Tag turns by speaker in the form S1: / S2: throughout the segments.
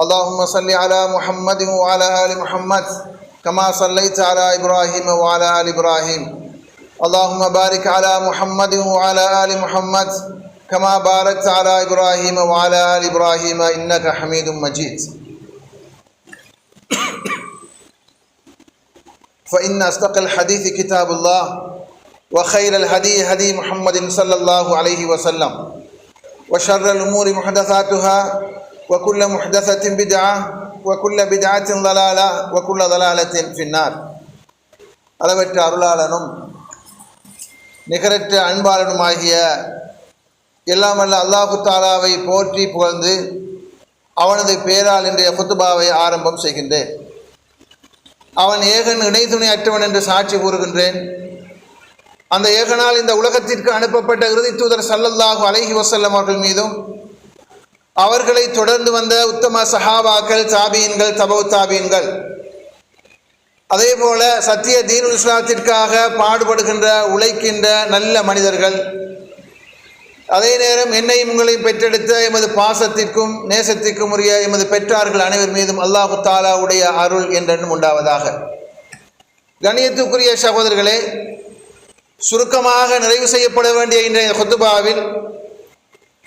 S1: اللهم صل على محمد وعلى آل محمد كما صليت على إبراهيم وعلى آل إبراهيم. اللهم بارك على محمد وعلى آل محمد كما باركت على إبراهيم وعلى آل إبراهيم إنك حميد مجيد. فإن أصدق الحديث كتاب الله وخير الهدي هدي محمد صلى الله عليه وسلم وشر الأمور محدثاتها وكل محدثة بدعة وكل بدعة ضلالة وكل ضلالة في النار அளவற்ற அருளாளனும் நிகரற்ற அன்பாளனுமாகிய எல்லாமல்ல அல்லாஹு தாலாவை போற்றி புகழ்ந்து அவனது பேரால் இன்றைய குத்துபாவை ஆரம்பம் செய்கின்றேன் அவன் ஏகன் இணைதுணை அற்றவன் என்று சாட்சி கூறுகின்றேன் அந்த ஏகனால் இந்த உலகத்திற்கு அனுப்பப்பட்ட இறுதி தூதர் சல்லல்லாஹு அலைஹி வசல்லம் அவர்கள் மீதும் அவர்களை தொடர்ந்து வந்த உத்தம சஹாபாக்கள் சாபியன்கள் தபவு தாபியன்கள் அதே போல சத்திய தீனுல் இஸ்லாத்திற்காக பாடுபடுகின்ற உழைக்கின்ற நல்ல மனிதர்கள். அதே நேரம் என்னையும் உங்களையும் பெற்றெடுத்த எமது பாசத்திற்கும் நேசத்திற்கும் உரிய எமது பெற்றார்கள் அனைவர் மீதும் அல்லாஹு தாலாவுடைய அருள் என்றென்னும் உண்டாவதாக. கணியத்துக்குரிய சகோதரர்களே சுருக்கமாக நிறைவு செய்யப்பட வேண்டிய இன்றைய கொத்துபாவில்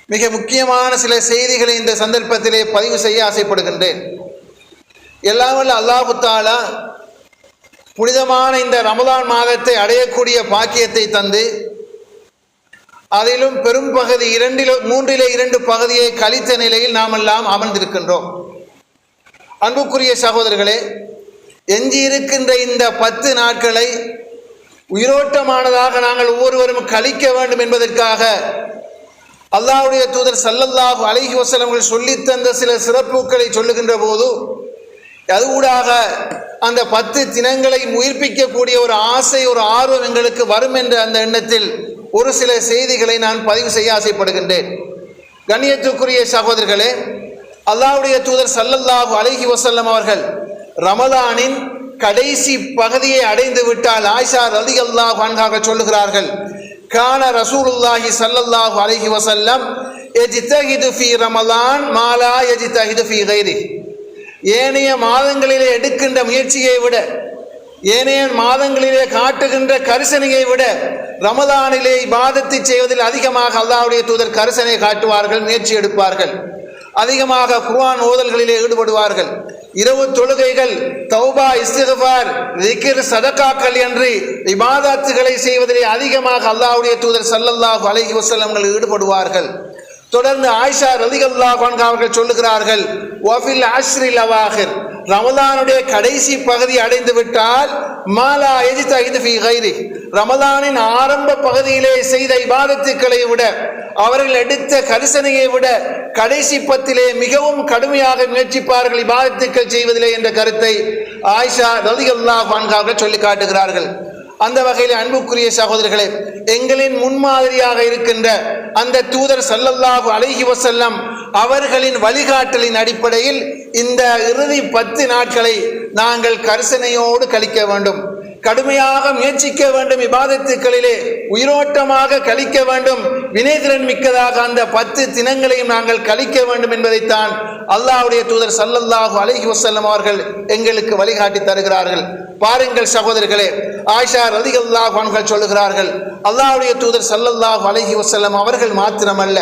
S1: மிக முக்கியமான சில செய்திகளை இந்த சந்தர்ப்பத்திலே பதிவு செய்ய ஆசைப்படுகின்றேன். எல்லாமல்ல அல்லாஹு தாலா புனிதமான இந்த ரமதான் மாதத்தை அடையக்கூடிய பாக்கியத்தை தந்து அதிலும் பெரும் பகுதி இரண்டில மூன்றிலே இரண்டு பகுதியை கழித்த நிலையில் நாம் எல்லாம் அமர்ந்திருக்கின்றோம். அன்புக்குரிய சகோதரர்களே எஞ்சி இருக்கின்ற இந்த பத்து நாட்களை உயிரோட்டமானதாக நாங்கள் ஒவ்வொருவரும் கழிக்க வேண்டும் என்பதற்காக அல்லாவுடைய தூதர் சல்லல்லாஹு அலஹி வசலம்கள் சொல்லித்தந்த சில சிறப்புகளை சொல்லுகின்ற போது அது ஊடாக அந்த பத்து தினங்களை உயிர்ப்பிக்கக்கூடிய ஒரு ஆசை ஒரு ஆர்வம் எங்களுக்கு வரும் என்ற அந்த எண்ணத்தில் ஒரு சில செய்திகளை நான் பதிவு செய்ய ஆசைப்படுகின்றேன். கண்ணியத்துக்குரிய சகோதரர்களே அல்லாவுடைய தூதர் சல்லல்லாஹு அலஹி வசல்லம் அவர்கள் ரமலானின் கடைசி பகுதியை அடைந்து விட்டால் ஆயிஷா ரதி அல்லாஹ் சொல்லுகிறார்கள் கான ரசூலுல்லாஹி சல்லல்லாஹு அலைஹி வசல்லம் எஜித்தஹிது ஃபி ரமலான் மாலா எஜித்தஹிது ஃபி கைரி. ஏனைய மாதங்களிலே எடுக்கின்ற முயற்சியை விட ஏனைய மாதங்களிலே காட்டுகின்ற கரிசனையை விட ரமதானிலே இபாதத்தை செய்வதில் அதிகமாக அல்லாவுடைய தூதர் கரிசனை காட்டுவார்கள் முயற்சி எடுப்பார்கள். அதிகமாக குர்ஆன் ஓதல்களிலே ஈடுபடுவார்கள். இரவு தொழுகைகள் தௌபா இஸ்திகபார் திக்ர் சதக்காக்கள் என்று இபாதாத்துகளை செய்வதிலே அதிகமாக அல்லாஹ்வுடைய தூதர் சல்லல்லாஹு அலஹி வசல்லம்கள் ஈடுபடுவார்கள். தொடர்ந்து ஆயிஷா ரலிகல்லா அவர்கள் சொல்லுகிறார்கள் ஒஃபில் அஷ்ரில் அவாஹிர். ரமதானுடைய கடைசி பகுதி அடைந்து விட்டால் மாலா எஜித் ஃபி கைரி ரமதானின் ஆரம்ப பகுதியிலே செய்த இபாதத்துக்களை விட அவர்கள் எடுத்த கரிசனையை விட கடைசி பத்திலே மிகவும் கடுமையாக முயற்சிப்பார்கள் இபாதத்துக்கள் செய்வதிலே என்ற கருத்தை ஆயிஷா ரலிகல்லா அவர்கள் சொல்லி காட்டுகிறார்கள் அந்த வகையில் அன்புக்குரிய சகோதரர்களே எங்களின் முன்மாதிரியாக இருக்கின்ற அந்த தூதர் சல்லல்லாஹு அழகி வசல்லம் அவர்களின் வழிகாட்டலின் அடிப்படையில் இந்த இறுதி பத்து நாட்களை நாங்கள் கரிசனையோடு கழிக்க வேண்டும். கடுமையாக முயற்சிக்க வேண்டும் இபாதத்துக்களிலே உயிரோட்டமாக கழிக்க வேண்டும். வினைதிறன் மிக்கதாக அந்த பத்து தினங்களையும் நாங்கள் கழிக்க வேண்டும் என்பதைத்தான் அல்லாஹ்வுடைய தூதர் சல்லல்லாஹு அலஹி வசல்லம் அவர்கள் எங்களுக்கு வழிகாட்டி தருகிறார்கள். பாருங்கள் சகோதரர்களே ஆயிஷா ரதி அல்லாஹ் சொல்லுகிறார்கள் அல்லாஹ்வுடைய தூதர் சல்லல்லாஹு அலஹி வசல்லம் அவர்கள் மாத்திரமல்ல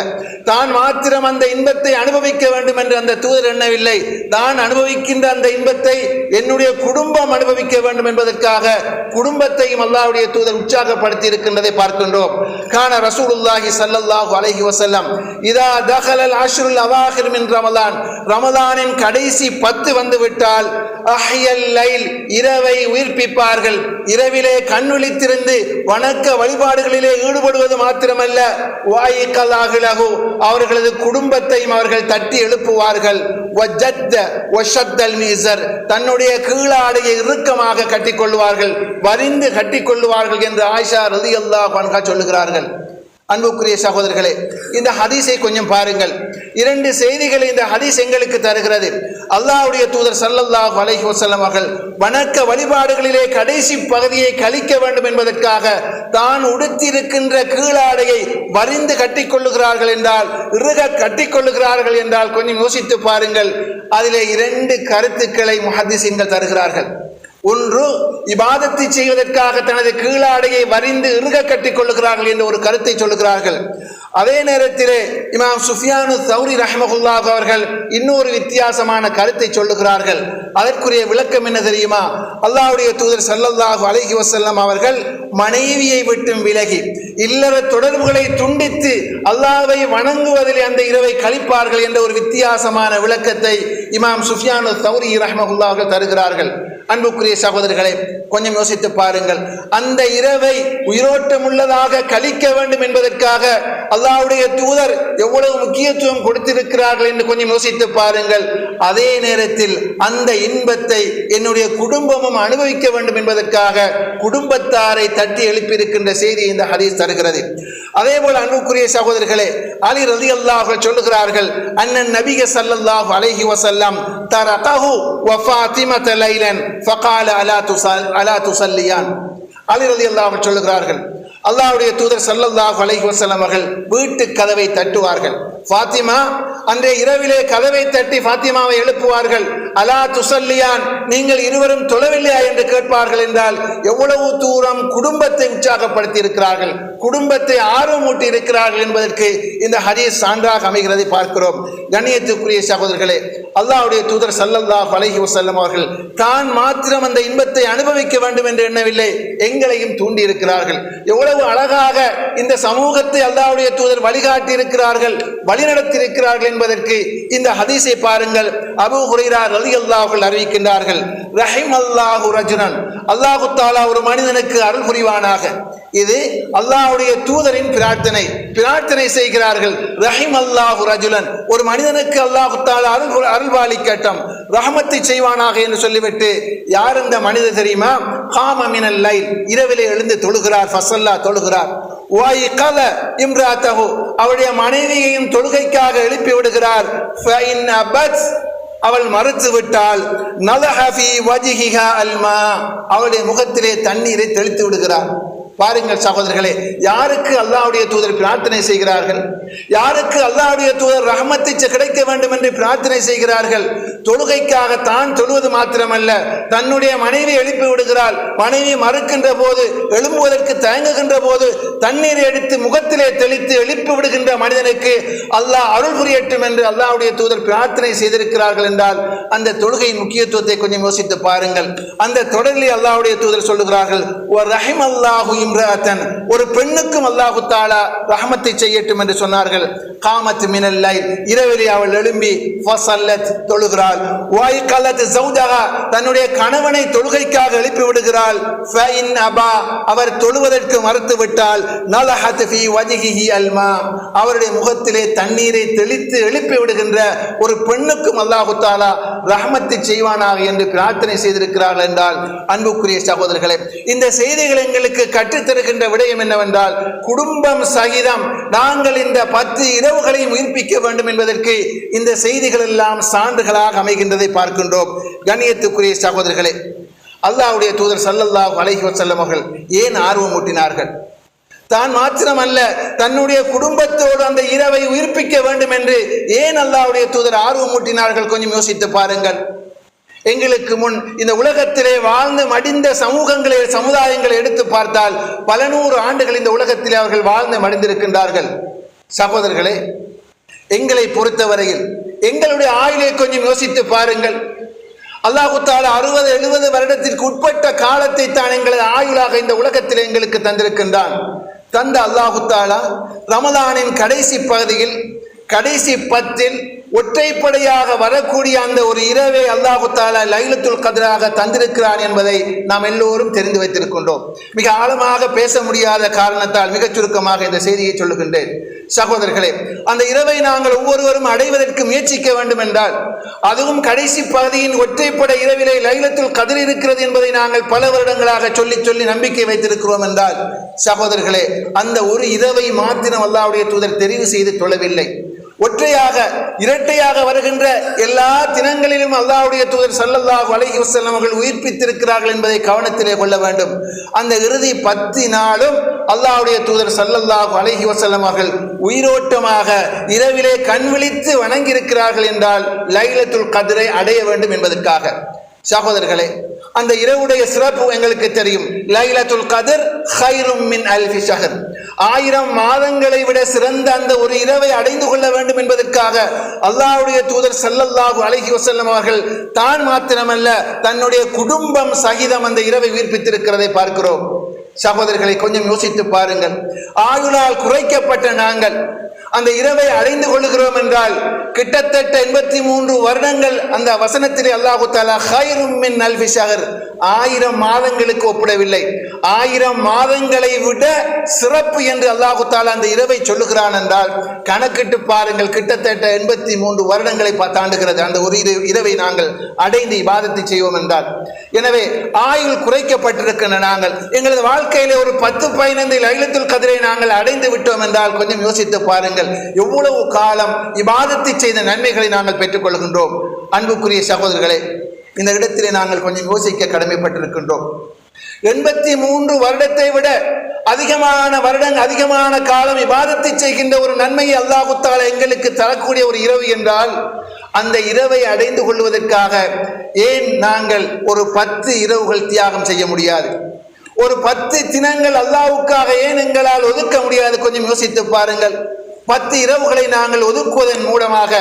S1: தான் மாத்திரம் அந்த இன்பத்தை அனுபவிக்க வேண்டும் என்று அந்த தூதர் எண்ணவில்லை. தான் அனுபவிக்கின்ற அந்த இன்பத்தை என்னுடைய குடும்பம் அனுபவிக்க வேண்டும் என்பதற்காக குடும்பத்தையும் அல்லாஹுடைய தூதர் உற்சாகப்படுத்தி இருக்கின்றதை பார்க்கின்றோம். கான ரசூலுல்லாஹி சல்லல்லாஹு அலஹி வசல்லம் இதா தஹலல் அஷ்ருல் அவாஹிர் மின் ரமலான். ரமலானின் கடைசி பத்து வந்து விட்டால் அஹ்யல் லைல் இரவை உயிர்ப்பிப்பார்கள். இரவிலே கண்ணுளித்திருந்து வணக்க வழிபாடுகளிலே ஈடுபடுவது மாத்திரமல்ல. வாயிக்கலாகிலகு அவர்களது குடும்பத்தையும் அவர்கள் தட்டி எழுப்புவார்கள். வஜத்த வஷத்தல் மீசர். தன்னுடைய கீழாடையை இறுக்கமாக கட்டிக்கொள்வார்கள். வரிந்து கட்டிக்கொள்வார்கள் என்று ஆயிஷா ரதி அல்லாஹ் சொல்லுகிறார்கள். அன்புக்குரிய சகோதரர்களே இந்த ஹதீஸை கொஞ்சம் பாருங்கள். இரண்டு செய்திகளை இந்த ஹதீஸ் எங்களுக்கு தருகிறது. அல்லாஹுடைய தூதர் சல்லல்லாஹ் அலைஹி வசல்லம் அவர்கள் வணக்க வழிபாடுகளிலே கடைசி பகுதியை கழிக்க வேண்டும் என்பதற்காக தான் உடுத்தியிருக்கின்ற கீழாடையை வரிந்து கட்டிக்கொள்ளுகிறார்கள் என்றால் இறுக கட்டிக்கொள்ளுகிறார்கள் என்றால் கொஞ்சம் யோசித்து பாருங்கள். அதிலே இரண்டு கருத்துக்களை முஹத்திஸீன்கள் தருகிறார்கள். ஒன்று இபாதத்தை செய்வதற்காக தனது கீழாடையை வரிந்து இறுக கட்டிக் கொள்ளுகிறார்கள் என்ற ஒரு கருத்தை சொல்லுகிறார்கள். அதே நேரத்திலே இமாம் சுஃபியானு சௌரி ரஹமகுல்லாஹ் அவர்கள் இன்னொரு வித்தியாசமான கருத்தை சொல்லுகிறார்கள். அதற்குரிய விளக்கம் என்ன தெரியுமா? அல்லாவுடைய தூதர் சல்லல்லாஹு அலஹி வசல்லம் அவர்கள் மனைவியை விட்டும் விலகி இல்லற தொடர்புகளை துண்டித்து அல்லாவை வணங்குவதில் அந்த இரவை கழிப்பார்கள் என்ற ஒரு வித்தியாசமான விளக்கத்தை இமாம் சுஃபியானு தௌரி ரஹ்மகுல்லா அவர்கள் தருகிறார்கள். அன்புக்குரிய சகோதரர்களே கொஞ்சம் யோசித்து பாருங்கள். அந்த இரவை உயிரோட்டம் உள்ளதாக கழிக்க வேண்டும் என்பதற்காக அல்லாவுடைய தூதர் எவ்வளவு முக்கியத்துவம் கொடுத்திருக்கிறார்கள் என்று கொஞ்சம் யோசித்து பாருங்கள். அதே நேரத்தில் அந்த இன்பத்தை என்னுடைய குடும்பமும் அனுபவிக்க வேண்டும் என்பதற்காக குடும்பத்தாரை தட்டி எழுப்பியிருக்கின்ற செய்தி இந்த ஹதீஸ் தருகிறது. அதே போல அன்புக்குரிய சகோதரர்களே அலி ரதி அல்லாஹ் சொல்லுகிறார்கள் அண்ணன் நபிக சல்லாஹ் அலஹி வசல்ல وسلم تركه وفاطمة ليلا فقال ألا ألا تصليان. அலா அலி ரதி சொல்லுகிறார்கள். அல்லாஹ்வுடைய தூதர் ஸல்லல்லாஹு அலைஹி வஸல்லம் அவர்கள் வீட்டு கதவை தட்டுவார்கள். ஃபாத்திமா அன்றைய இரவிலே கதவை தட்டி ஃபாத்திமாவை எழுப்புவார்கள். அலா துசல்லியான் நீங்கள் இருவரும் தொழவில்லையா என்று கேட்பார்கள் என்றால் எவ்வளவு தூரம் குடும்பத்தை உற்சாகப்படுத்தி இருக்கிறார்கள் குடும்பத்தை ஆர்வமூட்டி இருக்கிறார்கள் என்பதற்கு இந்த ஹரீஸ் சான்றாக அமைகிறதை பார்க்கிறோம். கண்ணியத்துக்குரிய சகோதரர்களே அல்லாவுடைய தூதர் சல்லல்லா அலைஹி வசல்லம் அவர்கள் தான் மாத்திரம் அந்த இன்பத்தை அனுபவிக்க வேண்டும் என்று எண்ணவில்லை எங்களையும் தூண்டி இருக்கிறார்கள் எவ்வளவு அழகாக இந்த சமூகத்தை அல்லாவுடைய தூதர் வழிகாட்டி இருக்கிறார்கள் வழிநடத்தி இருக்கிறார்கள் என்பதற்கு இந்த ஹதீஸை பாருங்கள். அபு ஹுரைரா ரலியல்லாஹு அறிவிக்கின்றார்கள். ரஹிம் அல்லாஹு ரஜுனன் அல்லாஹு தாலா ஒரு மனிதனுக்கு அருள் புரிவானாக. இது அல்லாஹுடைய தூதரின் பிரார்த்தனை. பிரார்த்தனை செய்கிறார்கள். ரஹிம் அல்லாஹு ரஜுலன். ஒரு மனிதனுக்கு அல்லாஹு தாலா அருள் அருள்வாளி அருள்வாளிக்கட்டும் ரஹமத்தை செய்வானாக என்று சொல்லிவிட்டு யார் இந்த மனிதர் தெரியுமா? காமமினல் லைல். இரவிலே எழுந்து தொழுகிறார் ஃபசல்லா தொழுகிறார். வாயிகல இம்ராத்தஹு. அவருடைய மனைவியையும் தொழுகைக்காக எழுப்பி விடுகிறார். ஃபைன் அவள் மறுத்து விட்டால் நலஹபி வஜிஹிஹா அல்மா. அவளுடைய முகத்திலே தண்ணீரை தெளித்து விடுகிறார். பாருங்கள் சகோதரர்களே யாருக்கு அல்லாவுடைய தூதர் பிரார்த்தனை செய்கிறார்கள்? யாருக்கு அல்லாவுடைய தூதர் ரஹமத்தை கிடைக்க வேண்டும் என்று பிரார்த்தனை செய்கிறார்கள்? தொழுகைக்காக தான் தொழுவது மாத்திரமல்ல தன்னுடைய மனைவி எழுப்பி விடுகிறாள் மனைவி மறுக்கின்ற போது எழும்புவதற்கு தயங்குகின்ற போது தண்ணீரை எடுத்து முகத்திலே தெளித்து எழுப்பி விடுகின்ற மனிதனுக்கு அல்லாஹ் அருள் புரியட்டும் என்று அல்லாவுடைய தூதர் பிரார்த்தனை செய்திருக்கிறார்கள் என்றால் அந்த தொழுகையின் முக்கியத்துவத்தை கொஞ்சம் யோசித்து பாருங்கள். அந்த தொடரில் அல்லாவுடைய தூதர் சொல்லுகிறார்கள் ஒரு ரஹிம் அல்லாஹு இம்ராத்தன் ஒரு பெண்ணுக்கும் அல்லாஹு தாலா ரஹமத்தை செய்யட்டும் என்று சொன்னார்கள். காமத் மினல்லை இரவிலே அவள் எழும்பி ஃபசல்லத் தொழுகிறாள். வாய் கல்லத் தன்னுடைய கணவனை தொழுகைக்காக எழுப்பி விடுகிறாள். ஃபைன் அபா அவர் தொழுவதற்கு மறுத்து விட்டால் நலஹத் ஃபி வஜிஹி அல்மா அவருடைய முகத்திலே தண்ணீரை தெளித்து எழுப்பி விடுகின்ற ஒரு பெண்ணுக்கும் அல்லாஹு தாலா ரஹமத்தை செய்வானாக என்று பிரார்த்தனை செய்திருக்கிறார்கள் என்றால் அன்புக்குரிய சகோதரர்களே இந்த செய்திகள் எங்களுக்கு கற்றுத்தருகின்ற விடயம் என்னவென்றால் குடும்பம் சகிதம். நாங்கள் இந்த பத்து இரவுகளையும் உயிர்ப்பிக்க வேண்டும் என்பதற்கு இந்த செய்திகள் எல்லாம் சான்றுகளாக அமைகின்றதை பார்க்கின்றோம். கண்ணியத்துக்குரிய சகோதரர்களே அல்லாவுடைய தூதர் சல்லல்லாஹ் அலைஹி வஸல்லம் அவர்கள் ஏன் ஆர்வம் ஊட்டினார்கள்? தான் மாத்திரமல்ல தன்னுடைய குடும்பத்தோடு அந்த இரவை உயிர்ப்பிக்க வேண்டும் என்று ஏன் அல்லாவுடைய தூதர் ஆர்வம் ஊட்டினார்கள்? கொஞ்சம் யோசித்து பாருங்கள். எங்களுக்கு முன் இந்த உலகத்திலே வாழ்ந்து மடிந்த சமூகங்களை சமுதாயங்களை எடுத்து பார்த்தால் பல நூறு ஆண்டுகள் இந்த உலகத்திலே அவர்கள் வாழ்ந்து மடிந்திருக்கின்றார்கள். சகோதரர்களே எங்களை பொறுத்தவரையில் எங்களுடைய ஆயுளை கொஞ்சம் யோசித்து பாருங்கள். அல்லாஹுத்தால அறுபது எழுபது வருடத்திற்கு உட்பட்ட காலத்தை தான் எங்களது ஆயுளாக இந்த உலகத்தில் எங்களுக்கு தந்திருக்கின்றான். தந்த அல்லாஹுத்தாலா ரமதானின் ரமலானின் கடைசி பகுதியில் கடைசி பத்தில் ஒற்றைப்படையாக வரக்கூடிய அந்த ஒரு இரவை அல்லாஹு தாலா லைலத்துல் கதிராக தந்திருக்கிறான் என்பதை நாம் எல்லோரும் தெரிந்து வைத்திருக்கின்றோம். மிக ஆழமாக பேச முடியாத காரணத்தால் மிகச் சுருக்கமாக இந்த செய்தியை சொல்லுகின்றேன். சகோதரர்களே அந்த இரவை நாங்கள் ஒவ்வொருவரும் அடைவதற்கு முயற்சிக்க வேண்டும் என்றால் அதுவும் கடைசி பகுதியின் ஒற்றைப்படை இரவிலே லைலத்துல் கதிர் இருக்கிறது என்பதை நாங்கள் பல வருடங்களாக சொல்லி சொல்லி நம்பிக்கை வைத்திருக்கிறோம் என்றால் சகோதரர்களே அந்த ஒரு இரவை மாத்திரம் அல்லாவுடைய தூதர் தெரிவு செய்து தொழவில்லை. ஒற்றையாக இரட்டையாக வருகின்ற எல்லா தினங்களிலும் அல்லாவுடைய தூதர் சல்லல்லா அலைஹி வஸல்லம் அவர்கள் உயிர்ப்பித்திருக்கிறார்கள் என்பதை கவனத்திலே கொள்ள வேண்டும். அந்த இறுதி பத்து நாளும் அல்லாவுடைய தூதர் சல்லல்லா அலைஹி வஸல்லம் அவர்கள் உயிரோட்டமாக இரவிலே கண் விழித்து வணங்கியிருக்கிறார்கள் என்றால் லைலத்துல் கதிரை அடைய வேண்டும் என்பதற்காக. சகோதரர்களே அந்த இரவுடைய சிறப்பு எங்களுக்கு தெரியும். லைலத்துல் கதிர் ஹைரும் மின் அல்ஃபி ஷஹர். ஆயிரம் மாதங்களை விட சிறந்த அந்த ஒரு இரவை அடைந்து கொள்ள வேண்டும் என்பதற்காக அல்லாஹுடைய தூதர் செல்லல்லாஹு அலைஹி வசல்லம் அவர்கள் தான் மாத்திரமல்ல தன்னுடைய குடும்பம் சகிதம் அந்த இரவை உயிர்ப்பித்திருக்கிறதை பார்க்கிறோம். சகோதரர்களை கொஞ்சம் யோசித்து பாருங்கள். ஆயுளால் குறைக்கப்பட்ட நாங்கள் அந்த இரவை அடைந்து கொள்ளுகிறோம் என்றால் கிட்டத்தட்ட எண்பத்தி மூன்று வருடங்கள் அந்த வசனத்திலே அல்லாஹு தாலா ஹைரும் மின் அல்ஃபி ஆயிரம் மாதங்களுக்கு ஒப்பிடவில்லை. ஆயிரம் மாதங்களை விட சிறப்பு என்று அல்லாஹு தாலா அந்த இரவை சொல்லுகிறான் என்றால் கணக்கிட்டு பாருங்கள் கிட்டத்தட்ட எண்பத்தி மூன்று வருடங்களை பா- தாண்டுகிறது அந்த ஒரு இரவை நாங்கள் அடைந்து இபாதத்தை செய்வோம் என்றால். எனவே ஆயுள் குறைக்கப்பட்டிருக்கின்ற நாங்கள். எங்களது வாழ்க்கையிலே ஒரு பத்து பதினைந்து லைலத்துல் கதிரை நாங்கள் அடைந்து விட்டோம் என்றால் கொஞ்சம் யோசித்து பாருங்கள். எவ்வளவு காலம் இபாதத்தை செய்த நன்மைகளை நாங்கள் பெற்றுக்கொள்கின்றோம் அன்புக்குரிய சகோதரர்களே இந்த இடத்திலே நாங்கள் கொஞ்சம் யோசிக்க கடமைப்பட்டிருக்கின்றோம். எண்பத்தி மூன்று வருடத்தை விட அதிகமான வருடங்கள் அதிகமான காலம் இபாதத்தை செய்கின்ற ஒரு நன்மையை அல்லாஹுத்தால எங்களுக்கு தரக்கூடிய ஒரு இரவு என்றால் அந்த இரவை அடைந்து கொள்வதற்காக ஏன் நாங்கள் ஒரு பத்து இரவுகள் தியாகம் செய்ய முடியாது? ஒரு பத்து தினங்கள் அல்லாஹ்வுக்காக ஏன் எங்களால் ஒதுக்க முடியாது? கொஞ்சம் யோசித்து பாருங்கள். பத்து இரவுகளை நாங்கள் ஒதுக்குவதன் மூலமாக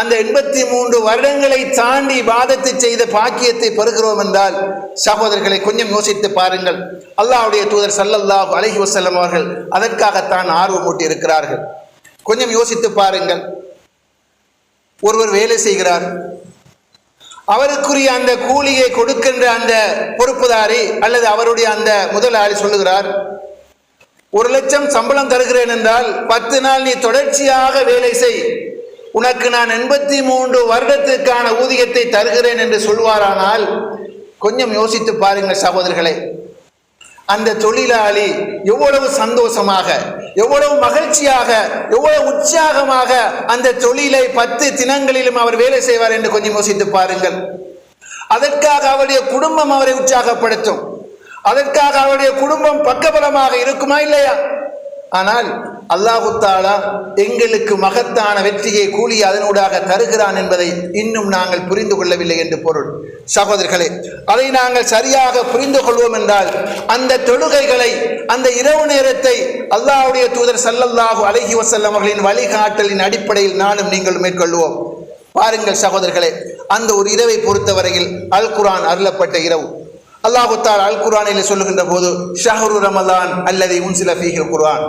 S1: அந்த எண்பத்தி மூன்று வருடங்களை தாண்டி பாதத்தை செய்த பாக்கியத்தை பெறுகிறோம் என்றால் சகோதரர்களை கொஞ்சம் யோசித்து பாருங்கள். அல்லாஹ்வுடைய தூதர் சல்லல்லாஹ் அலஹி வசல்லம் அவர்கள் அதற்காகத்தான் ஆர்வம் ஊட்டி இருக்கிறார்கள் கொஞ்சம் யோசித்து பாருங்கள். ஒருவர் வேலை செய்கிறார். அவருக்குரிய அந்த கூலியை கொடுக்கின்ற அந்த பொறுப்புதாரி அல்லது அவருடைய அந்த முதலாளி சொல்லுகிறார் ஒரு லட்சம் சம்பளம் தருகிறேன் என்றால் பத்து நாள் நீ தொடர்ச்சியாக வேலை செய். உனக்கு நான் எண்பத்தி மூன்று வருடத்திற்கான ஊதியத்தை தருகிறேன் என்று சொல்வாரானால் கொஞ்சம் யோசித்து பாருங்கள் சகோதரர்களே. அந்த தொழிலாளி எவ்வளவு சந்தோஷமாக எவ்வளவு மகிழ்ச்சியாக எவ்வளவு உற்சாகமாக அந்த தொழிலை பத்து தினங்களிலும் அவர் வேலை செய்வார் என்று கொஞ்சம் யோசித்து பாருங்கள். அதற்காக அவருடைய குடும்பம் அவரை உற்சாகப்படுத்தும். அதற்காக அவருடைய குடும்பம் பக்கபலமாக இருக்குமா இல்லையா? ஆனால் அல்லாஹுத்தாலா எங்களுக்கு மகத்தான வெற்றியை கூலி அதனூடாக தருகிறான் என்பதை இன்னும் நாங்கள் புரிந்து கொள்ளவில்லை என்று பொருள். சகோதரர்களே அதை நாங்கள் சரியாக புரிந்து கொள்வோம் என்றால் அந்த தொழுகைகளை அந்த இரவு நேரத்தை அல்லாஹுடைய தூதர் சல்லல்லாஹு அலைஹி வசல்லம் அவர்களின் வழிகாட்டலின் அடிப்படையில் நானும் நீங்கள் மேற்கொள்வோம். பாருங்கள் சகோதரர்களே அந்த ஒரு இரவை பொறுத்தவரையில் அல் குரான் அருளப்பட்ட இரவு. அல்லாஹுத்தால் அல் குரானில் சொல்லுகின்ற போது ஷஹரு ரமலான் அல்லது உன்சில ஃபீஹில் குர்ஆன்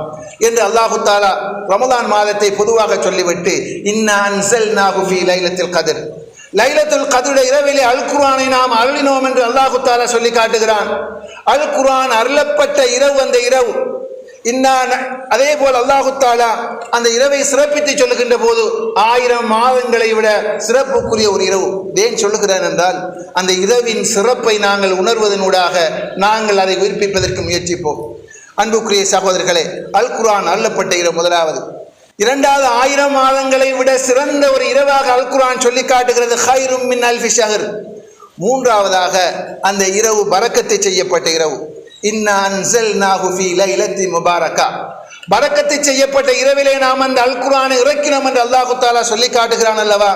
S1: என்று அல்லாஹுத்தாலா ரமலான் மாதத்தை பொதுவாக சொல்லிவிட்டு இன்னா அன்சல்நாஹு லைலத்தில் கதிர். லைலத்துல் கதிருடைய இரவிலே அல் குர்ஆனை நாம் அருளினோம் என்று அல்லாஹுத்தாலா சொல்லி காட்டுகிறான். அல் குர்ஆன் அருளப்பட்ட இரவு அந்த இரவு. இன்னான அதே போல் அல்லாஹுத்தாலா அந்த இரவை சிறப்பித்து சொல்லுகின்ற போது ஆயிரம் மாதங்களை விட சிறப்புக்குரிய ஒரு இரவு. ஏன் சொல்லுகிறேன் என்றால் அந்த இரவின் சிறப்பை நாங்கள் உணர்வதனூடாக நாங்கள் அதை உயிர்ப்பிப்பதற்கு முயற்சிப்போம். அன்புக்குரிய சகோதரர்களே அல் குரான் அல்லப்பட்ட இரவு முதலாவது. இரண்டாவது ஆயிரம் மாதங்களை விட சிறந்த ஒரு இரவாக அல் குரான் சொல்லி காட்டுகிறது ஹைரும் மின் அல்ஃபி ஷஹர். மூன்றாவதாக அந்த இரவு பறக்கத்தை செய்யப்பட்ட இரவு. இன்னா முபாரக்கா. பரக்கத்தை செய்யப்பட்ட இரவிலே நாம் அந்த அல் குரானை இறக்கினோம் என்று அல்லாஹு தாலா சொல்லி காட்டுகிறான் அல்லவா?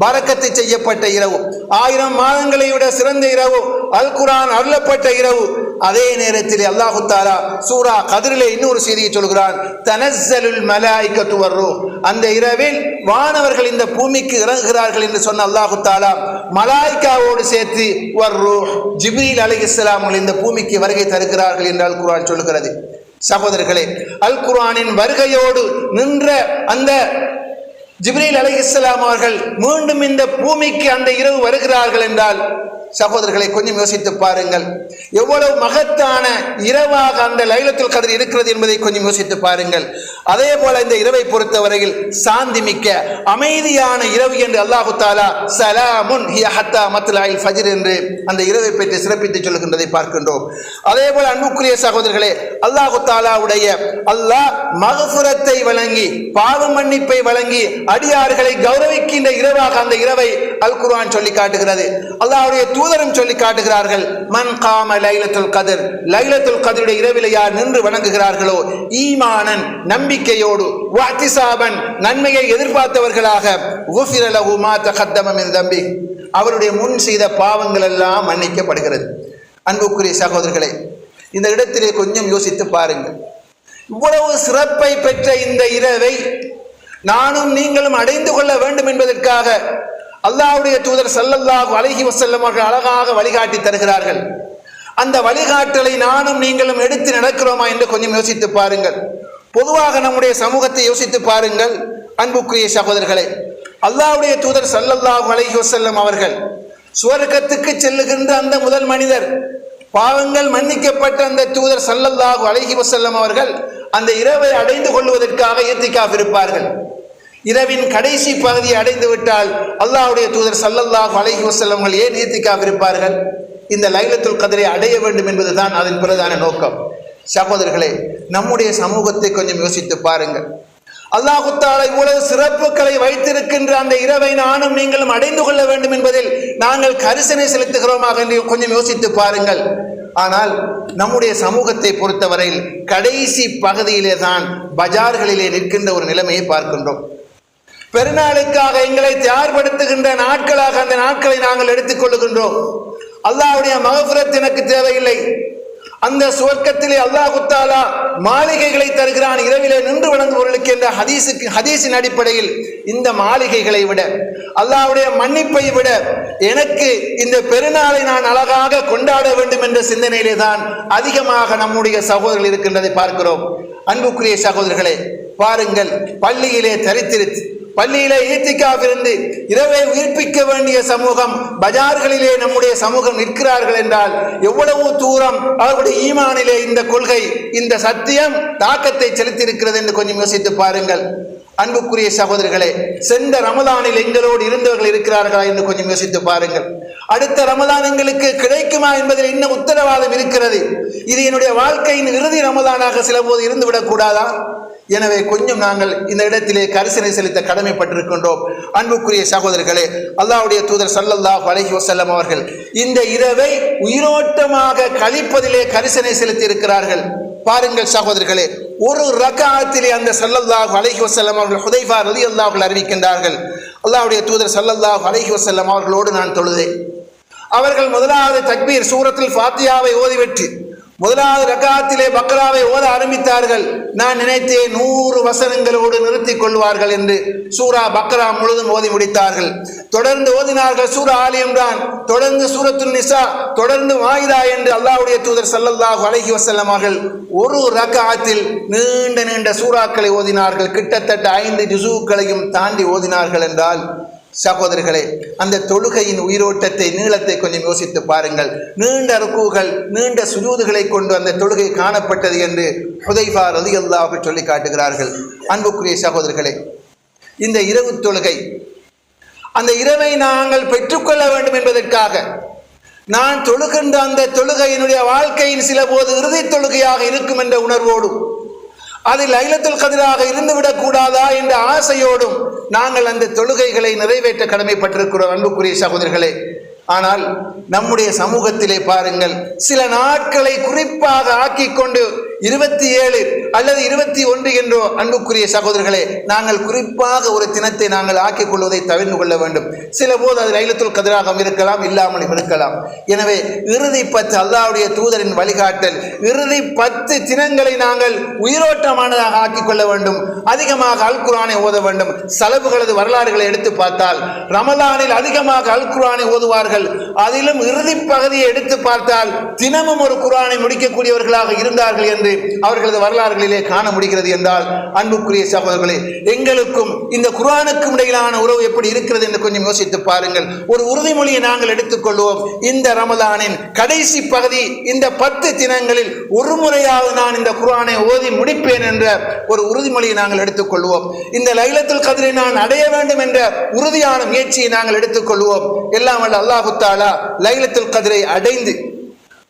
S1: பறக்கத்தை செய்யப்பட்ட இரவு ஆயிரம் மாதங்களை விட சிறந்த இரவு அல் குரான் அருளப்பட்ட இரவு அதே நேரத்தில் அல்லாஹு தாலா சூரா கதிரிலே இன்னொரு செய்தியை சொல்கிறான் தனசலுல் மலாய்க்கத்து வர்றோ அந்த இரவில் வானவர்கள் இந்த பூமிக்கு இறங்குகிறார்கள் என்று சொன்ன அல்லாஹு தாலா மலாய்க்காவோடு சேர்த்து வர்றோ ஜிப்ரீல் இஸ்லாம்கள் இந்த பூமிக்கு வருகை தருகிறார்கள் என்று அல் குரான் சொல்கிறது. சகோதரர்களே அல் குர்ஆனின் வருகையோடு நின்ற அந்த ஜிப்ரீல் அலைஹிஸ்ஸலாம் அவர்கள் மீண்டும் இந்த பூமிக்கு அந்த இரவு வருகிறார்கள் என்றால் சகோதரர்களை கொஞ்சம் யோசித்து பாருங்கள். எவ்வளவு மகத்தான இரவாக அந்த லைலத்துல் கதிர் இருக்கிறது என்பதை கொஞ்சம் யோசித்து பாருங்கள். அதே போல இந்த இரவை பொறுத்தவரையில் சாந்தி மிக்க அமைதியான இரவு என்று அல்லாஹு தாலா சலாமுன் ஹத்தா மத்லாயில் என்று அந்த இரவை பற்றி சிறப்பித்து சொல்கின்றதை பார்க்கின்றோம். அதே போல அன்புக்குரிய சகோதரர்களே அல்லாஹு தாலாவுடைய அல்லாஹ் மகபுரத்தை வழங்கி பாவ மன்னிப்பை வழங்கி அடியார்களை கௌரவிக்கின்ற இரவாக அந்த இரவை அல் குர்ஆன் சொல்லி காட்டுகிறது. அல்லாஹுடைய தூதரும் சொல்லி காட்டுகிறார்கள் மன் காம லைலத்துல் கதிர். லைலத்துல் கதிருடைய இரவில் யார் நின்று வணங்குகிறார்களோ ஈமானன் நம்பிக்கையோடு வாத்திசாபன் நன்மையை எதிர்பார்த்தவர்களாக தம்பி. அவருடைய முன் செய்த பாவங்கள் எல்லாம் மன்னிக்கப்படுகிறது. அன்புக்குரிய சகோதரர்களே இந்த இடத்திலே கொஞ்சம் யோசித்து பாருங்கள். இவ்வளவு சிறப்பை பெற்ற இந்த இரவை நானும் நீங்களும் அடைந்து கொள்ள வேண்டும் என்பதற்காக அல்லாவுடைய தூதர் ஸல்லல்லாஹு அழகி வசல்லம் அவர்கள் அழகாக வழிகாட்டி தருகிறார்கள். அந்த வழிகாட்டலை நானும் நீங்களும் எடுத்து நடக்கிறோமா என்று கொஞ்சம் யோசித்து பாருங்கள். பொதுவாக நம்முடைய சமூகத்தை யோசித்து பாருங்கள் அன்புக்குரிய சகோதரர்களே. அல்லாவுடைய தூதர் சல்லல்லாஹு அலஹி வசல்லம் அவர்கள் சுவர்க்கத்துக்கு செல்லுகின்ற அந்த முதல் மனிதர் பாவங்கள் மன்னிக்கப்பட்ட அந்த தூதர் சல்லல்லாஹு அலஹி வசல்லம் அவர்கள் அந்த இரவை அடைந்து கொள்வதற்காக ஏத்திக்காஃப் இருப்பார்கள். இரவின் கடைசி பகுதியை அடைந்து விட்டால் அல்லாஹுடைய தூதர் சல்லல்லாஹ் அலஹி வசல்லம்கள் ஏன் நீர்த்திக்காக இருப்பார்கள்? இந்த லைலத்துல் கதிரை அடைய வேண்டும் என்பதுதான் அதன் பிரதான நோக்கம். சகோதரர்களே நம்முடைய சமூகத்தை கொஞ்சம் யோசித்து பாருங்கள். அல்லாஹு இவ்வளவு சிறப்புகளை வைத்திருக்கின்ற அந்த இரவை நானும் நீங்களும் அடைந்து கொள்ள வேண்டும் என்பதில் நாங்கள் கரிசனை செலுத்துகிறோமாக என்று கொஞ்சம் யோசித்து பாருங்கள். ஆனால் நம்முடைய சமூகத்தை பொறுத்தவரையில் கடைசி பகுதியிலே தான் பஜார்களிலே நிற்கின்ற ஒரு நிலைமையை பார்க்கின்றோம். பெருநாளுக்காக எங்களை தயார்படுத்துகின்ற நாட்களாக அந்த நாட்களை நாங்கள் எடுத்துக்கொள்ளுகின்றோம். அல்லாவுடைய மகபுரத் எனக்கு தேவையில்லை. அந்த சுவர்க்கத்திலே அல்லாஹுத்தாலா மாளிகைகளை தருகிறான். இரவிலே நின்று வணங்குபவர்களுக்கு என்ற ஹதீஸுக்கு ஹதீஸின் அடிப்படையில் இந்த மாளிகைகளை விட அல்லாவுடைய மன்னிப்பை விட எனக்கு இந்த பெருநாளை நான் அழகாக கொண்டாட வேண்டும் என்ற சிந்தனையிலே தான் அதிகமாக நம்முடைய சகோதரர்கள் இருக்கின்றதை பார்க்கிறோம். அன்புக்குரிய சகோதரர்களே பாருங்கள் பள்ளியிலே தரித்திருத்து பள்ளியிலே ஈத்திக்காக இருந்து இரவை உயிர்ப்பிக்க வேண்டிய சமூகம் பஜார்களிலே நம்முடைய சமூகம் நிற்கிறார்கள் என்றால் எவ்வளவு தூரம் அவர்களுடைய ஈமானிலே இந்த கொள்கை இந்த சத்தியம் தாக்கத்தை செலுத்தியிருக்கிறது என்று கொஞ்சம் யோசித்து பாருங்கள். அன்புக்குரிய சகோதரர்களே சென்ற ரமலானில் எங்களோடு இருந்தவர்கள் இருக்கிறார்களா என்று கொஞ்சம் யோசித்து பாருங்கள். அடுத்த ரமலான் எங்களுக்கு கிடைக்குமா என்பதில் இன்னும் உத்தரவாதம் இருக்கிறது. இது என்னுடைய வாழ்க்கையின் இறுதி ரமலானாக சில போது இருந்துவிடக் கூடாதா? எனவே கொஞ்சம் நாங்கள் இந்த இடத்திலே கரிசனை செலுத்த கடமைப்பட்டிருக்கின்றோம். அன்புக்குரிய சகோதரர்களே அல்லாவுடைய தூதர் சல்லல்லா அலைஹி வசல்லம் அவர்கள் இந்த இரவை உயிரோட்டமாக கழிப்பதிலே கரிசனை செலுத்தி இருக்கிறார்கள் பாருங்கள் சகோதரர்களே ஒரு ரகாத்திலே அந்த சல்லல்லாஹு அலஹி வசல்லம் அவர்கள் ஹுதைஃபா ரலியல்லாஹு அல்லாஹர்கள் அறிவிக்கின்றார்கள். அல்லாஹுடைய தூதர் சல்லல்லாஹு அலஹி வசல்லம் அவர்களோடு நான் தொழுதேன். அவர்கள் முதலாவது தக்பீர் சூரத்தில் ஃபாத்தியாவை ஓதிவிட்டு முதலாவது ரகாத்திலே பக்ராவை ஓத ஆரம்பித்தார்கள். நான் நினைத்தேன் நூறு வசனங்களோடு நிறுத்திக் கொள்வார்கள் என்று சூரா பக்ரா முழுதும் ஓதி முடித்தார்கள். தொடர்ந்து ஓதினார்கள் சூரா ஆலி இம்ரான். தொடர்ந்து சூரத்துல் நிசா தொடர்ந்து மாயிதா என்று அல்லாவுடைய தூதர் சல்லல்லாஹு அலஹி வசல்லம் அவர்கள் ஒரு ரகாத்தில் நீண்ட நீண்ட சூறாக்களை ஓதினார்கள். கிட்டத்தட்ட ஐந்து ஜுசூக்களையும் தாண்டி ஓதினார்கள் என்றால் சகோதரர்களே அந்த தொழுகையின் உயிரோட்டத்தை நீளத்தை கொஞ்சம் யோசித்து பாருங்கள். நீண்ட ருக்குகள் நீண்ட சுஜூதுகளை கொண்டு அந்த தொழுகை காணப்பட்டது என்று ஹுதைஃபா ரலியல்லாஹு சொல்லி காட்டுகிறார்கள். அன்புக்குரிய சகோதரர்களே இந்த இரவு தொழுகை அந்த இரவை நாங்கள் பெற்றுக்கொள்ள வேண்டும் என்பதற்காக நான் தொழுகின்ற அந்த தொழுகையினுடைய வாழ்க்கையின் சில போது இறுதி தொழுகையாக இருக்கும் என்ற உணர்வோடும் அது லைலத்துல் கதிராக இருந்துவிடக் கூடாதா என்ற ஆசையோடும் நாங்கள் அந்த தொழுகைகளை நிறைவேற்ற கடமைப்பட்டிருக்கிறோம் அன்புக்குரிய சகோதரர்களே. ஆனால் நம்முடைய சமூகத்திலே பாருங்கள் சில நாட்களை குறிப்பாக ஆக்கிக் கொண்டு இருபத்தி ஏழு அல்லது இருபத்தி ஒன்று என்றோ அன்புக்குரிய சகோதரர்களே நாங்கள் குறிப்பாக ஒரு தினத்தை நாங்கள் ஆக்கிக் கொள்வதை தவிர்த்து கொள்ள வேண்டும். சில போது அது லைலத்துல் கதிராக இருக்கலாம் இல்லாமலும் இருக்கலாம். எனவே இறுதி பத்து அல்லாவுடைய தூதரின் வழிகாட்டல் இறுதி பத்து தினங்களை நாங்கள் உயிரோட்டமானதாக ஆக்கிக் கொள்ள வேண்டும். அதிகமாக அல் குரானை ஓத வேண்டும். செலவுகளது வரலாறுகளை எடுத்து பார்த்தால் ரமலானில் அதிகமாக அல் குரானை ஓதுவார்கள். அதிலும் இறுதி பகுதியை எடுத்து பார்த்தால் தினமும் ஒரு குரானை முடிக்கக்கூடியவர்களாக இருந்தார்கள் என்று என்று அவர்களது வரலாறுகளிலே காண முடிகிறது என்றால் அன்புக்குரிய சகோதரர்களே எங்களுக்கும் இந்த குர்ஆனுக்கும் இடையிலான உறவு எப்படி இருக்கிறது என்று கொஞ்சம் யோசித்து பாருங்கள். ஒரு உறுதிமொழியை நாங்கள் எடுத்துக்கொள்வோம். இந்த ரமலானின் கடைசி பகுதி இந்த பத்து தினங்களில் ஒரு முறையாவது நான் இந்த குரானை ஓதி முடிப்பேன் என்ற ஒரு உறுதிமொழியை நாங்கள் எடுத்துக்கொள்வோம். இந்த லைலத்தில் கதிரை நான் அடைய வேண்டும் என்ற உறுதியான முயற்சியை நாங்கள் எடுத்துக்கொள்வோம். எல்லாம் வல்ல அல்லாஹு தாலா கதிரை அடைந்து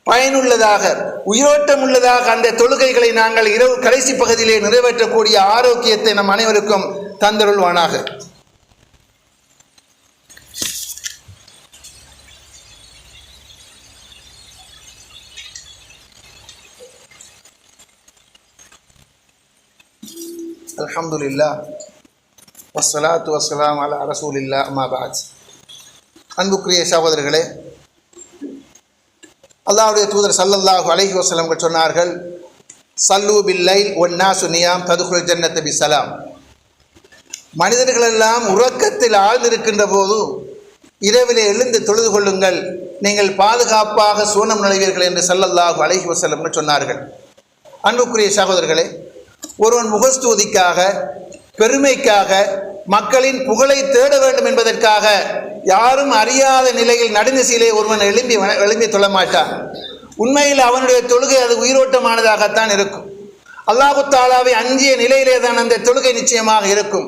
S1: பயனுள்ளதாக உயிரோட்டம் உள்ளதாக அந்த தொழுகைகளை நாங்கள் இரவு கடைசி பகுதியிலே நிறைவேற்றக்கூடிய ஆரோக்கியத்தை நம் அனைவருக்கும் தந்தருள்வானாக. அல்ஹம்துலில்லா வஸ்ஸலாத்து வஸ்ஸலாம் அலா ரசூலில்லா அம்மா பாத் அன்புக்குரிய சகோதரர்களே அல்லாவுடைய தூதர் சல்லல்லாஹு அலஹி வசலம்கள் சொன்னார்கள் சல்லு பில்லைல் ஒன்னா சுனியாம் ததுகுல் ஜன்னத்து பி சலாம் மனிதர்களெல்லாம் உறக்கத்தில் ஆழ்ந்திருக்கின்ற போது இரவிலே எழுந்து தொழுது கொள்ளுங்கள் நீங்கள் பாதுகாப்பாக சூனம் நுழைவீர்கள் என்று சல்லல்லாஹு அலஹி வசலம்னு சொன்னார்கள். அன்புக்குரிய சகோதரர்களே ஒருவன் முகஸ்தூதிக்காக பெருமைக்காக மக்களின் புகழை தேட வேண்டும் என்பதற்காக யாரும் அறியாத நிலையில் நடுநிசையிலே ஒருவன் எழும்பி எழும்பி தொழ மாட்டான். உண்மையில் அவனுடைய தொழுகை அது உயிரோட்டமானதாகத்தான் இருக்கும். அல்லாஹு தாலாவை அஞ்சிய நிலையிலே தான் அந்த தொழுகை நிச்சயமாக இருக்கும்.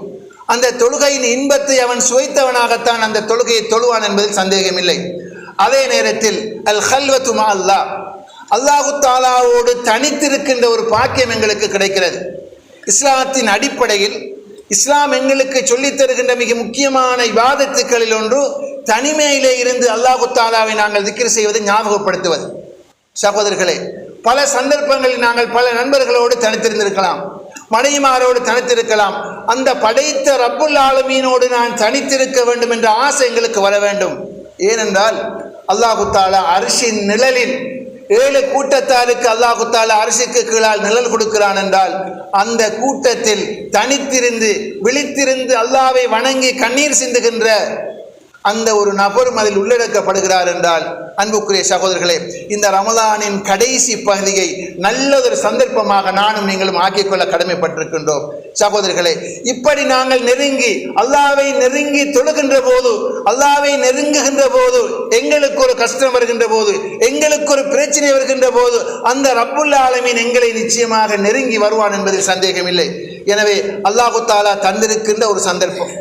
S1: அந்த தொழுகையின் இன்பத்தை அவன் சுவைத்தவனாகத்தான் அந்த தொழுகையை தொழுவான் என்பதில் சந்தேகமில்லை. அதே நேரத்தில் அல் ஹல்வத்துமா அல்லாஹ் அல்லாஹு தாலாவோடு தனித்திருக்கின்ற ஒரு பாக்கியம் எங்களுக்கு கிடைக்கிறது. இஸ்லாத்தின் அடிப்படையில் இஸ்லாம் எங்களுக்கு சொல்லித் தருகின்ற மிக முக்கியமான விவாதத்துக்களில் ஒன்று தனிமையிலே இருந்து அல்லாஹு தாலாவை நாங்கள் திக்ர் செய்வது ஞாபகப்படுத்துவது. சகோதரர்களே பல சந்தர்ப்பங்களில் நாங்கள் பல நண்பர்களோடு தனித்திருந்திருக்கலாம். மனைவிமாரோடு தனித்திருக்கலாம். அந்த படைத்த ரப்புல் ஆலமீனோடு நான் தனித்திருக்க வேண்டும் என்ற ஆசை எங்களுக்கு வர வேண்டும். ஏனென்றால் அல்லாஹு தாலா அரிசின் நிழலில் ஏழு கூட்டத்தாருக்கு அல்லாஹு தாலா அரிசிக்கு கீழால் நிழல் கொடுக்கிறான் என்றால் அந்த கூட்டத்தில் தனித்திருந்து விழித்திருந்து அல்லாவை வணங்கி கண்ணீர் சிந்துகின்ற அந்த ஒரு நபரும் அதில் உள்ளடக்கப்படுகிறார் என்றால் அன்புக்குரிய சகோதரர்களே இந்த ரமலானின் கடைசி பகுதியை நல்லதொரு சந்தர்ப்பமாக நானும் நீங்களும் ஆக்கிக்கொள்ள கடமைப்பட்டிருக்கின்றோம். சகோதரர்களே இப்படி நாங்கள் நெருங்கி அல்லாவை நெருங்கி தொழுகின்ற போது அல்லாவை நெருங்குகின்ற போது எங்களுக்கு ஒரு கஷ்டம் வருகின்ற போது எங்களுக்கு ஒரு பிரச்சனை வருகின்ற போது அந்த ரப்புல்லா ஆலமீன் எங்களை நிச்சயமாக நெருங்கி வருவான் என்பதில் சந்தேகமில்லை. எனவே அல்லாஹு தாலா தந்திருக்கின்ற ஒரு சந்தர்ப்பம்.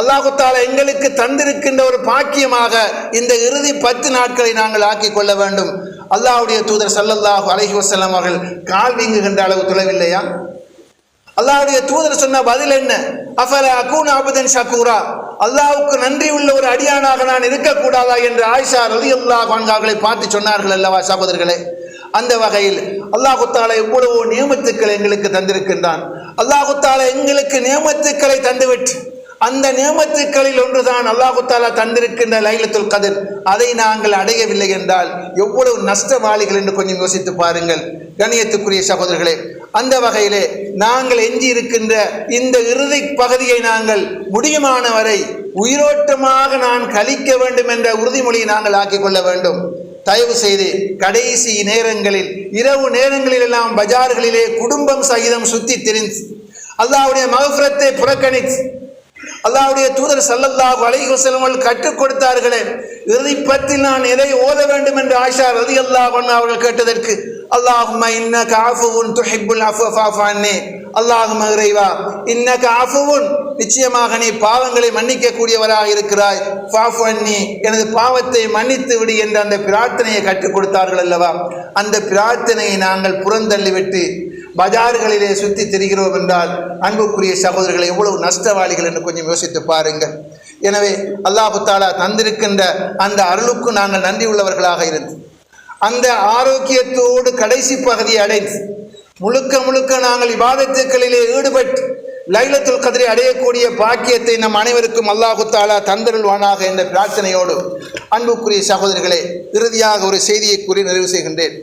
S1: அல்லாஹுத்தால எங்களுக்கு தந்திருக்கின்ற ஒரு பாக்கியமாக இந்த இறுதி பத்து நாட்களை நாங்கள் ஆக்கிக் கொள்ள வேண்டும். அல்லாஹுடைய தூதர் சல்லல்லாஹு அலஹி வஸல்லம் அவர்கள் கால் வீங்குகின்ற அளவு தொலைவில்லையா? அல்லாஹுடைய தூதர் சொன்ன பதில் என்ன? அஃபல அகூன் அபுதன் ஷக்கூரா அல்லாஹ்வுக்கு நன்றி உள்ள ஒரு அடியானாக நான் இருக்கக்கூடாதா என்று ஆயிஷா ரதி அன்ஹா பார்த்து சொன்னார்கள் அல்லவா சகோதரர்களே? அந்த வகையில் அல்லாஹு எவ்வளவோ நியமத்துக்கள் எங்களுக்கு தந்திருக்கின்றான். அல்லாஹு எங்களுக்கு நியமத்துக்களை தந்துவிட்டு அந்த நியமத்துக்களில் ஒன்றுதான் அல்லாஹு தாலா தந்திருக்கின்ற லைலத்துல் கதிர். அதை நாங்கள் அடையவில்லை என்றால் எவ்வளவு நஷ்டவாளிகள் என்று கொஞ்சம் யோசித்து பாருங்கள். கணியத்துக்குரிய சகோதரர்களே அந்த வகையிலே நாங்கள் எஞ்சி இருக்கின்ற இந்த இறுதி பகுதியை நாங்கள் முடியுமான வரை உயிரோட்டமாக நான் கழிக்க வேண்டும் என்ற உறுதிமொழியை நாங்கள் ஆக்கிக் கொள்ள வேண்டும். தயவு செய்து கடைசி நேரங்களில் இரவு நேரங்களில் எல்லாம் பஜார்களிலே குடும்பம் சகிதம் சுத்தி திரிந்து அல்லாவுடைய மகஃபிரத்தை புறக்கணித்து அல்லாவுடைய தூதர் ஸல்லல்லாஹு அலைஹி வஸல்லம் கற்றுக் கொடுத்தார்களே. இறுதிப்பத்தில் நான் எதை ஓத வேண்டும் என்று ஆயிஷா ரலியல்லாஹு அன்ஹா அவர்கள் கேட்டதற்கு அல்லாஹுமா இன்ன காஃபுன் துஹிப்புல் அஃப அல்லாஹும் இறைவா இன்னக அஃபுவுன் நிச்சயமாக நீ பாவங்களை மன்னிக்க கூடியவராக இருக்கிறாய் ஃபாஃபன்னி எனது பாவத்தை மன்னித்து விடு என்று அந்த பிரார்த்தனையை கற்றுக் கொடுத்தார்கள் அல்லவா? அந்த பிரார்த்தனையை நாங்கள் புறந்தள்ளிவிட்டு பஜார்களிலே சுற்றி திரிகிறோம் என்றால் அன்புக்குரிய சகோதரர்கள் எவ்வளவு நஷ்டவாளிகள் என்று கொஞ்சம் யோசித்து பாருங்கள். எனவே அல்லாஹு தாலா தந்திருக்கின்ற அந்த அருளுக்கு நாங்கள் நன்றி உள்ளவர்களாக இருந்து அந்த ஆரோக்கியத்தோடு கடைசி பகுதியை அடைந்து முழுக்க முழுக்க நாங்கள் இபாதத்துக்களிலே ஈடுபட்டு லைலத்துல் கதிரை அடையக்கூடிய பாக்கியத்தை நம் அனைவருக்கும் அல்லாஹு தாலா தந்தருள்வானாக என்ற பிரார்த்தனையோடு அன்புக்குரிய சகோதரர்களே இறுதியாக ஒரு செய்தியை கூறி நிறைவு செய்கின்றேன்.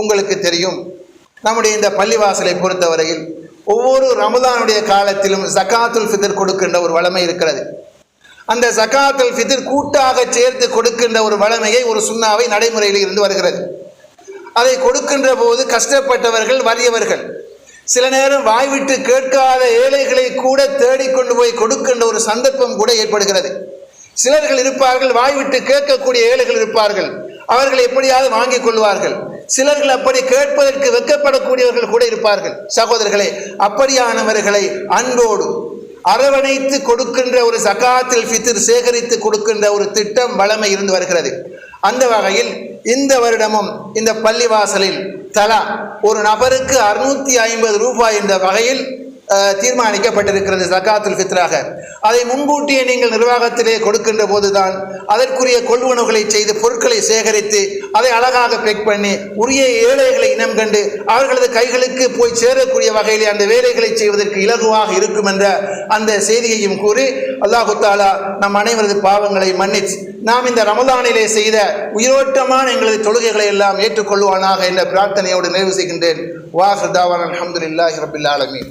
S1: உங்களுக்கு தெரியும் நம்முடைய இந்த பள்ளிவாசலை பொறுத்தவரையில் ஒவ்வொரு ரமதானுடைய காலத்திலும் ஜகாத்துல் ஃபிதர் கொடுக்கின்ற ஒரு வளமை இருக்கிறது. அந்த சகாத்துல் ஃபிதர் கூட்டாக சேர்த்து கொடுக்கின்ற ஒரு வளமையை ஒரு சுண்ணாவை நடைமுறையில் இருந்து வருகிறது. அதை கொடுக்கின்ற போது கஷ்டப்பட்டவர்கள் வறியவர்கள் சில நேரம் வாய்விட்டு கேட்காத ஏழைகளை கூட தேடிக்கொண்டு போய் கொடுக்கின்ற ஒரு சந்தர்ப்பம் கூட ஏற்படுகிறது. சிலர்கள் இருப்பார்கள் வாய்விட்டு கேட்கக்கூடிய ஏழைகள் இருப்பார்கள். அவர்கள் எப்படியாவது வாங்கிக் கொள்வார்கள். சிலர்கள் அப்படி கேட்பதற்கு வெட்கப்படக்கூடியவர்கள் கூட இருப்பார்கள். சகோதரர்களே அப்படியானவர்களை அன்போடு அரவணைத்து கொடுக்கின்ற ஒரு சகாத்தில் ஃபித்திர் சேகரித்து கொடுக்கின்ற ஒரு திட்டம் வளமை இருந்து வருகிறது. அந்த வகையில் இந்த வருடமும் இந்த பள்ளிவாசலில் தலா ஒரு நபருக்கு அறுநூத்தி ஐம்பது ரூபாய் என்ற வகையில் தீர்மானிக்கப்பட்டிருக்கிறது ஜகாத்துல் ஃபித்ராக. அதை முன்கூட்டியே நீங்கள் நிர்வாகத்திலே கொடுக்கின்ற போதுதான் அதற்குரிய கொள்வனவுகளை செய்து பொருட்களை சேகரித்து அதை அழகாக பேக் பண்ணி உரிய ஏழைகளை இனம் கண்டு அவர்களது கைகளுக்கு போய் சேரக்கூடிய வகையிலே அந்த வேலைகளை செய்வதற்கு இலகுவாக இருக்கும் என்ற அந்த செய்தியையும் கூறி அல்லாஹு தாலா நம் அனைவரது பாவங்களை மன்னிச்சு நாம் இந்த ரமதானிலே செய்த உயிரோட்டமான எங்களது தொழுகைகளை எல்லாம் ஏற்றுக்கொள்வானாக என்ற பிரார்த்தனையோடு நிறைவு செய்கின்றேன். வாஹ் தாவான் அலமதுல்லாஹி ரபில் ஆலமீன்.